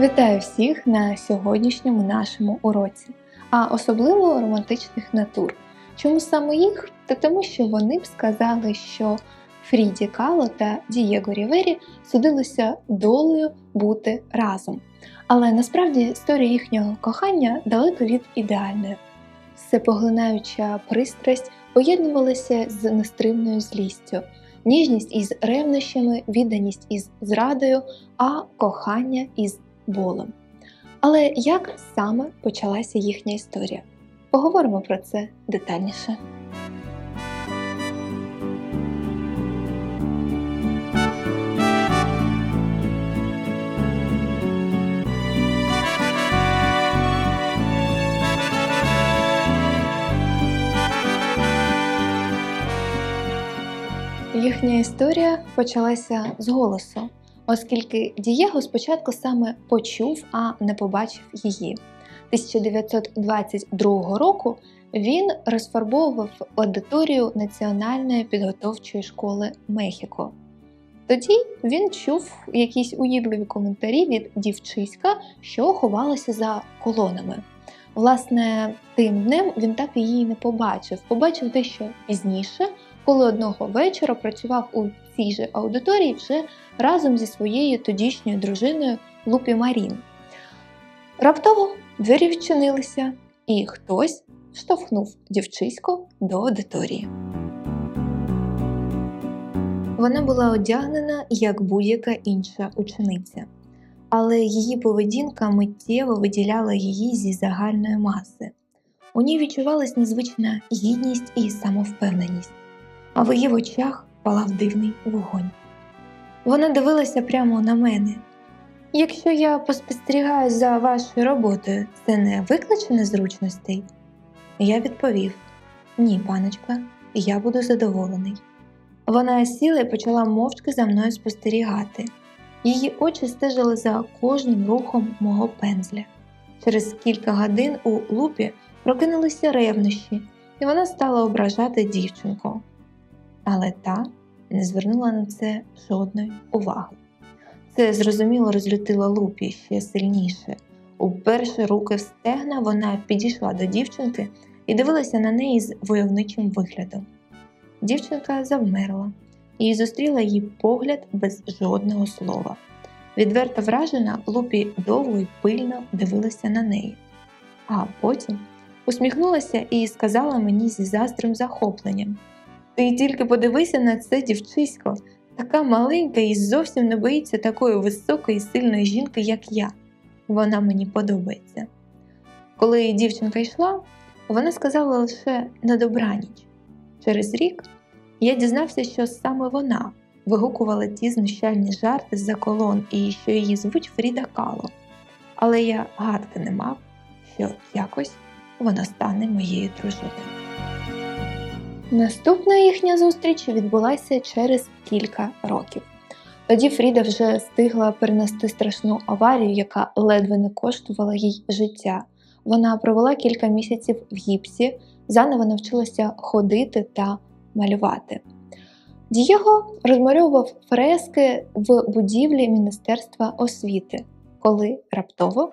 Вітаю всіх на сьогоднішньому нашому уроці, а особливо романтичних натур. Чому саме їх? Та тому, що вони б сказали, що Фріді Кало та Дієго Рівері судилося долею бути разом. Але насправді історія їхнього кохання далеко від ідеальної. Всепоглинаюча пристрасть поєднувалася з нестримною злістю, ніжність із ревнощами, відданість із зрадою, а кохання із болем. Але як саме почалася їхня історія? Поговоримо про це детальніше. Їхня історія почалася з голосу, оскільки Дієго спочатку саме почув, а не побачив її. 1922 року він розфарбовував аудиторію Національної підготовчої школи Мехіко. Тоді він чув якісь уїдливі коментарі від дівчиська, що ховалася за колонами. Власне, тим днем він так її не побачив. Побачив дещо пізніше, коли одного вечора працював у цій же аудиторії вже разом зі своєю тодішньою дружиною Лупі Марін. Раптово двері відчинилися, і хтось штовхнув дівчисько до аудиторії. Вона була одягнена як будь-яка інша учениця, але її поведінка миттєво виділяла її зі загальної маси. У ній відчувалась незвична гідність і самовпевненість, а в її очах палав дивний вогонь. Вона дивилася прямо на мене. Якщо я поспостерігаю за вашою роботою, це не викличе незручностей? Я відповів: Ні, паночка, я буду задоволений. Вона сіла і почала мовчки за мною спостерігати. Її очі стежили за кожним рухом мого пензля. Через кілька годин у лупі прокинулися ревнощі, і вона стала ображати дівчинку. Але та не звернула на це жодної уваги. Це зрозуміло розлютило лупі ще сильніше. Уперше руки в стегна вона підійшла до дівчинки і дивилася на неї з войовничим виглядом. Дівчинка завмерла і зустріла її погляд без жодного слова. Відверто вражена, Лупі довго й пильно дивилася на неї, а потім усміхнулася і сказала мені зі заздрим захопленням: Ти тільки подивися на це дівчисько, така маленька і зовсім не боїться такої високої і сильної жінки, як я. Вона мені подобається. Коли дівчинка йшла, вона сказала лише на добраніч. Через рік я дізнався, що саме вона вигукувала ті знущальні жарти з-за колон і що її звуть Фріда Кало. Але я гадки не мав, що якось вона стане моєю дружиною. Наступна їхня зустріч відбулася через кілька років. Тоді Фріда вже встигла перенести страшну аварію, яка ледве не коштувала їй життя. Вона провела кілька місяців в гіпсі, заново навчилася ходити та малювати. Дієго розмальовував фрески в будівлі Міністерства освіти, коли раптово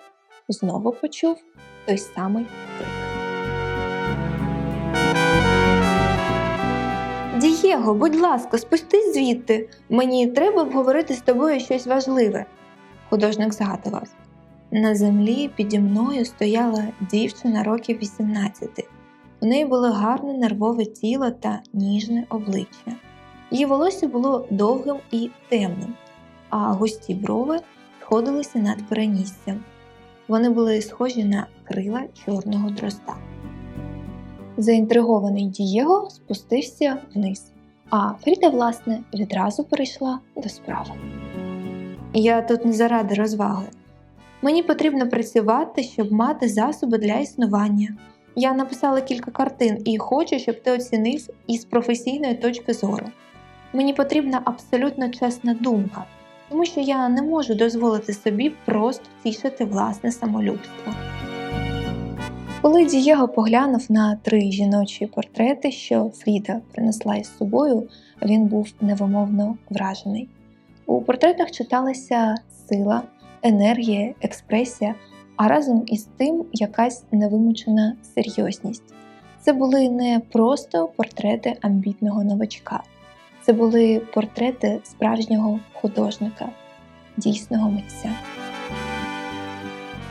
знову почув той самий крик. Дієго, будь ласка, спустись звідти. Мені треба обговорити з тобою щось важливе. Художник згадував. На землі піді мною стояла дівчина років 18. У неї було гарне нервове тіло та ніжне обличчя. Її волосся було довгим і темним, а густі брови сходилися над переніссям. Вони були схожі на крила чорного дрозда. Заінтригований Дієго спустився вниз, а Фріда, власне, відразу перейшла до справи. Я тут не заради розваги. Мені потрібно працювати, щоб мати засоби для існування. Я написала кілька картин і хочу, щоб ти оцінив із професійної точки зору. Мені потрібна абсолютно чесна думка, тому що я не можу дозволити собі просто тішити власне самолюбство. Коли Дієго поглянув на три жіночі портрети, що Фріда принесла із собою, він був невимовно вражений. У портретах читалася сила, енергія, експресія, а разом із тим якась невимучена серйозність. Це були не просто портрети амбітного новачка, це були портрети справжнього художника, дійсного митця.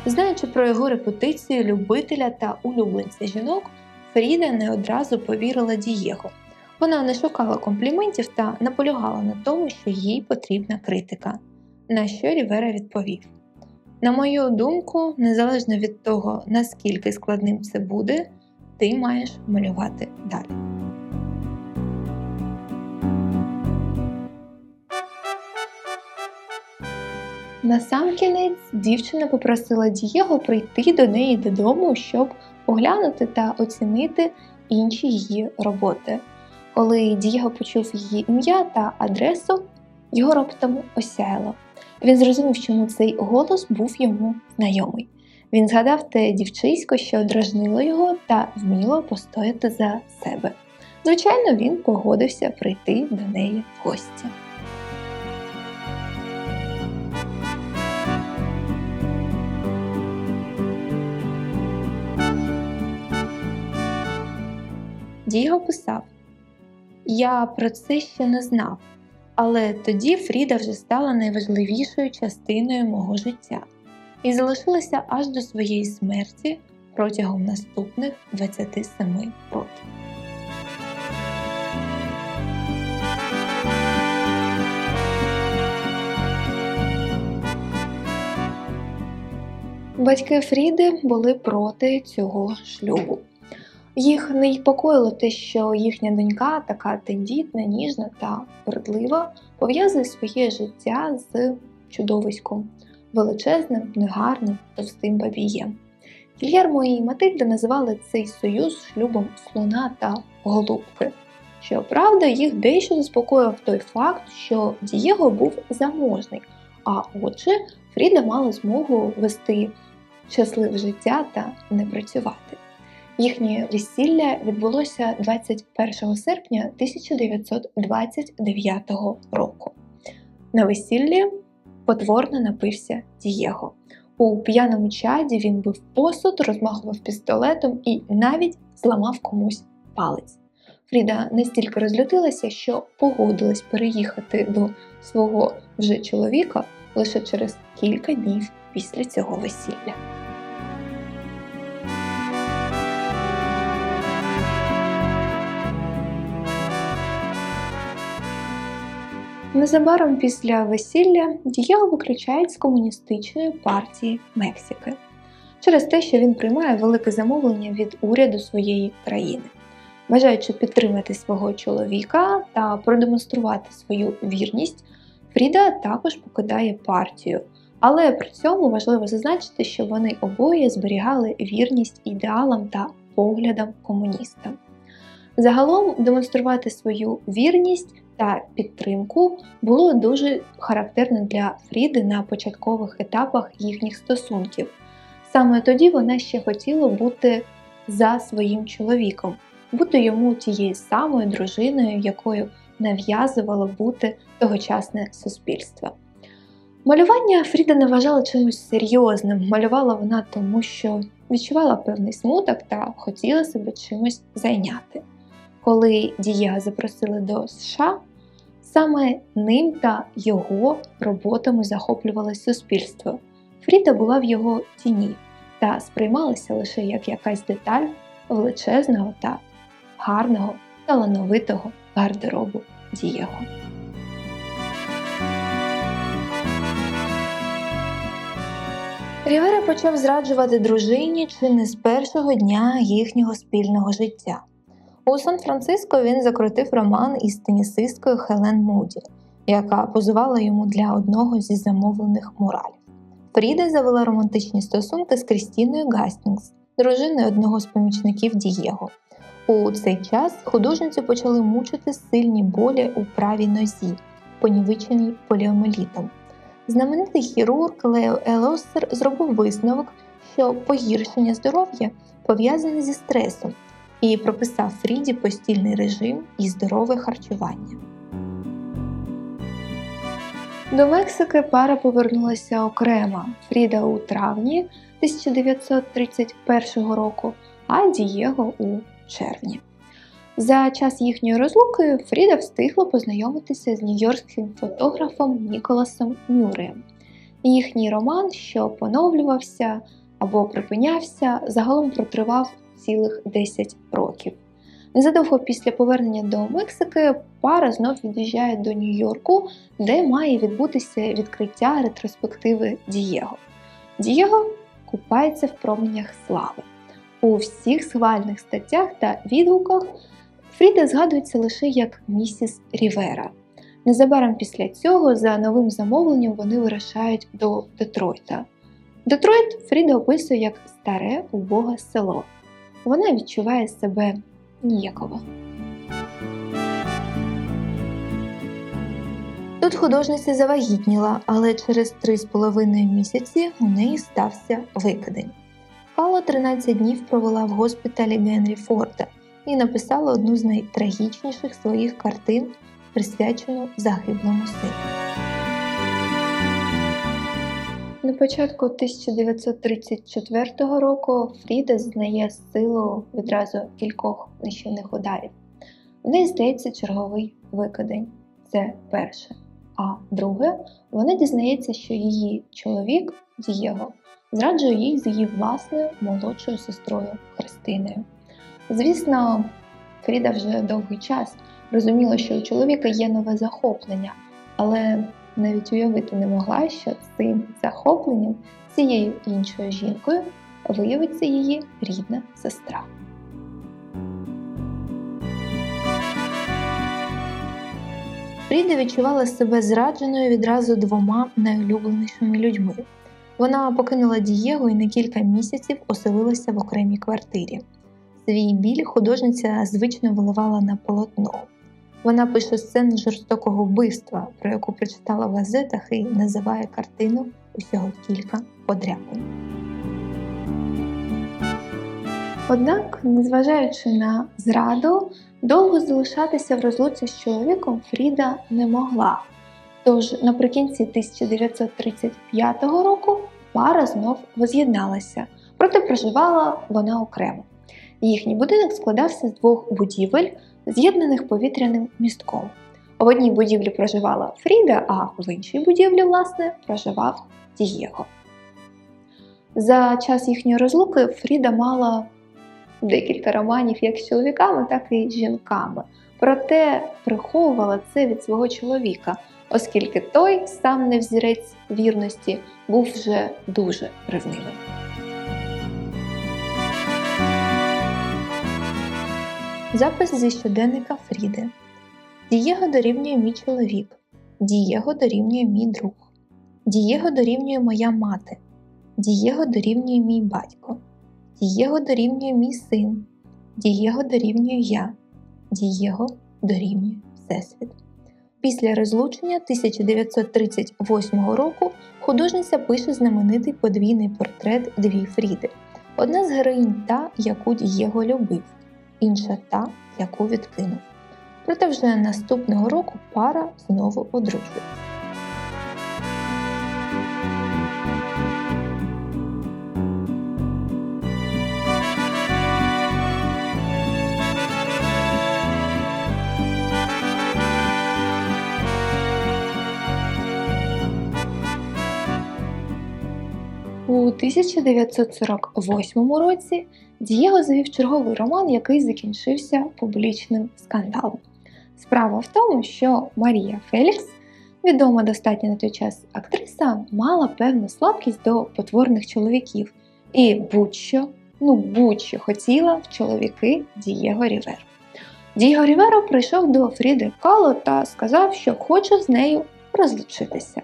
Знаючи про його репутицію любителя та улюбленця жінок, Фріда не одразу повірила Дієго. Вона не шукала компліментів та наполягала на тому, що їй потрібна критика. На що Рівера відповів: На мою думку, незалежно від того, наскільки складним це буде, ти маєш малювати далі. Насамкінець дівчина попросила Дієго прийти до неї додому, щоб оглянути та оцінити інші її роботи. Коли Дієго почув її ім'я та адресу, його раптом осяяло. Він зрозумів, чому цей голос був йому знайомий. Він згадав те дівчисько, що дражнило його та вміло постояти за себе. Звичайно, він погодився прийти до неї в гості. Діго писав: Я про це ще не знав, але тоді Фріда вже стала найважливішою частиною мого життя і залишилася аж до своєї смерті протягом наступних 27 років. Батьки Фріди були проти цього шлюбу. Їх не непокоїло те, що їхня донька, така тендітна, ніжна та вертлива, пов'язує своє життя з чудовиськом, величезним, негарним, товстим бабієм. Гільєрмо і Матильда називали цей союз шлюбом слона та голубки. Щоправда, їх дещо заспокоїв той факт, що Дієго був заможний, а отже, Фріда мала змогу вести щасливе життя та не працювати. Їхнє весілля відбулося 21 серпня 1929 року. На весіллі потворно напився Дієго. У п'яному чаді він бив посуд, розмахував пістолетом і навіть зламав комусь палець. Фріда настільки розлютилася, що погодилась переїхати до свого вже чоловіка лише через кілька днів після цього весілля. Незабаром після весілля Дієго виключають з комуністичної партії Мексики через те, що він приймає велике замовлення від уряду своєї країни. Бажаючи підтримати свого чоловіка та продемонструвати свою вірність, Фріда також покидає партію, але при цьому важливо зазначити, що вони обоє зберігали вірність ідеалам та поглядам комуністам. Загалом демонструвати свою вірність та підтримку було дуже характерно для Фріди на початкових етапах їхніх стосунків. Саме тоді вона ще хотіла бути за своїм чоловіком, бути йому тією самою дружиною, якою нав'язувало бути тогочасне суспільство. Малювання Фріда не вважала чимось серйозним, малювала вона тому, що відчувала певний смуток та хотіла себе чимось зайняти. Коли Дієга запросили до США, саме ним та його роботами захоплювалось суспільство. Фріда була в його тіні та сприймалася лише як якась деталь величезного та гарного, талановитого гардеробу Дієго. Рівера почав зраджувати дружині чи не з першого дня їхнього спільного життя. У Сан-Франциско він закрутив роман із тенісисткою Хелен Муді, яка позувала йому для одного зі замовлених муралів. Фріда завела романтичні стосунки з Крістіною Гастінгс, дружиною одного з помічників Дієго. У цей час художницю почали мучити сильні болі у правій нозі, понівеченій поліомелітом. Знаменитий хірург Лео Елоссер зробив висновок, що погіршення здоров'я пов'язане зі стресом і прописав Фріді постільний режим і здорове харчування. До Мексики пара повернулася окремо Фріда у травні 1931 року, а Дієго у червні. За час їхньої розлуки Фріда встигла познайомитися з нью-йоркським фотографом Ніколасом Мюреєм. Їхній роман, що поновлювався або припинявся, загалом протривав цілих 10 років. Незадовго після повернення до Мексики пара знов від'їжджає до Нью-Йорку, де має відбутися відкриття ретроспективи Дієго. Дієго купається в променях слави. У всіх схвальних статтях та відгуках Фріда згадується лише як місіс Рівера. Незабаром після цього за новим замовленням вони вирушають до Детройта. Детройт Фріда описує як старе убоге село. Вона відчуває себе ніяково. Тут художниця завагітніла, але через три з половиною місяці у неї стався викидень. Кало 13 днів провела в госпіталі Генрі Форда і написала одну з найтрагічніших своїх картин, присвячену загиблому сину. На початку 1934 року Фріда знає силу відразу кількох нищівних ударів. В неї здається черговий викидень це перше. А друге, вона дізнається, що її чоловік Дієго зраджує їй з її власною молодшою сестрою Христиною. Звісно, Фріда вже довгий час розуміла, що у чоловіка є нове захоплення, але навіть уявити не могла, що цим захопленням цією іншою жінкою виявиться її рідна сестра. Фріда відчувала себе зрадженою відразу двома найулюбленішими людьми. Вона покинула Дієго і на кілька місяців оселилася в окремій квартирі. Свій біль художниця звично виливала на полотно. Вона пише сцену жорстокого вбивства, про яку прочитала в газетах і називає картину усього кілька подряпин. Однак, незважаючи на зраду, довго залишатися в розлуці з чоловіком Фріда не могла. Тож наприкінці 1935 року пара знов воз'єдналася, проте проживала вона окремо. Їхній будинок складався з двох будівель, з'єднаних повітряним містком. В одній будівлі проживала Фріда, а в іншій будівлі, власне, проживав Дієго. За час їхньої розлуки Фріда мала декілька романів як з чоловіками, так і з жінками. Проте приховувала це від свого чоловіка, оскільки той сам не взірець вірності був вже дуже ревнивим. Запис зі щоденника Фріди. Дієго дорівнює мій чоловік. Дієго дорівнює мій друг. Дієго дорівнює моя мати. Дієго дорівнює мій батько. Дієго дорівнює мій син. Дієго дорівнює я. Дієго дорівнює Всесвіт. Після розлучення 1938 року художниця пише знаменитий подвійний портрет дві Фріди. Одна з героїнь та, яку Дієго любив, інша та, яку відкинув. Проте вже наступного року пара знову одружується. 1948 році Дієго завів черговий роман, який закінчився публічним скандалом. Справа в тому, що Марія Фелікс, відома достатньо на той час актриса, мала певну слабкість до потворних чоловіків і будь-що, ну будь-що хотіла в чоловіки Дієго Ріверо. Дієго Ріверо прийшов до Фріди Кало та сказав, що хоче з нею розлучитися.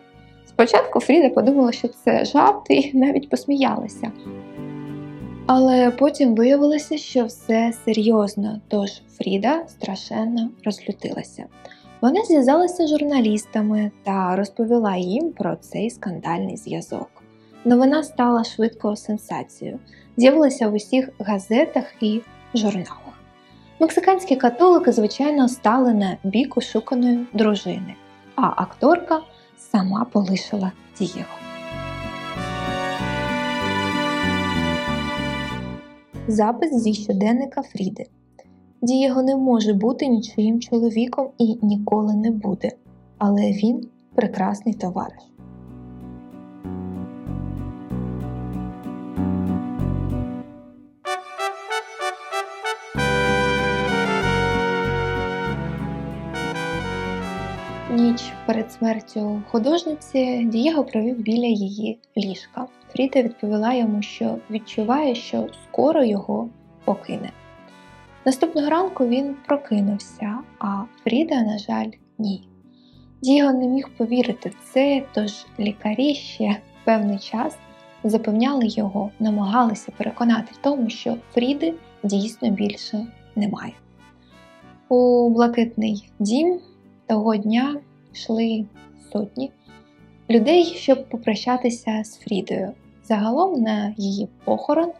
Спочатку Фріда подумала, що це жарт, і навіть посміялася. Але потім виявилося, що все серйозно, тож Фріда страшенно розлютилася. Вона зв'язалася з журналістами та розповіла їм про цей скандальний зв'язок. Новина стала швидко сенсацією, з'явилася в усіх газетах і журналах. Мексиканські католики, звичайно, стали на бік ошуканої дружини, а акторка сама полишила Дієго. Запис зі щоденника Фріди. Дієго не може бути нічиїм чоловіком і ніколи не буде, але він прекрасний товариш. Ніч перед смертю художниці Дієго провів біля її ліжка. Фріда відповіла йому, що відчуває, що скоро його покине. Наступного ранку він прокинувся, а Фріда, на жаль, ні. Дієго не міг повірити в це, тож лікарі ще певний час запевняли його, намагалися переконати в тому, що Фріди дійсно більше немає. У блакитний дім того дня йшли сотні людей, щоб попрощатися з Фрідою. Загалом на її похорон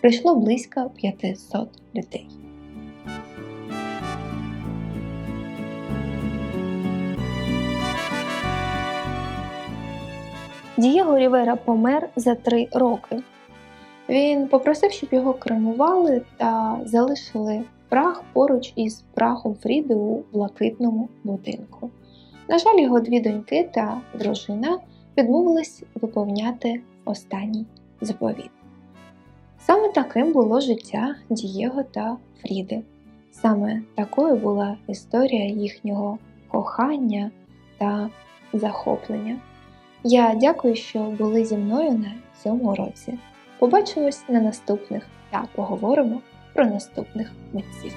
прийшло близько 500 людей. Дієго Рівера помер за три роки. Він попросив, щоб його кремували та залишили прах поруч із прахом Фріди у блакитному будинку. На жаль, його дві доньки та дружина відмовились виповняти останній заповіт. Саме таким було життя Дієго та Фріди. Саме такою була історія їхнього кохання та захоплення. Я дякую, що були зі мною на цьому році. Побачимось на наступних та поговоримо про наступних митців.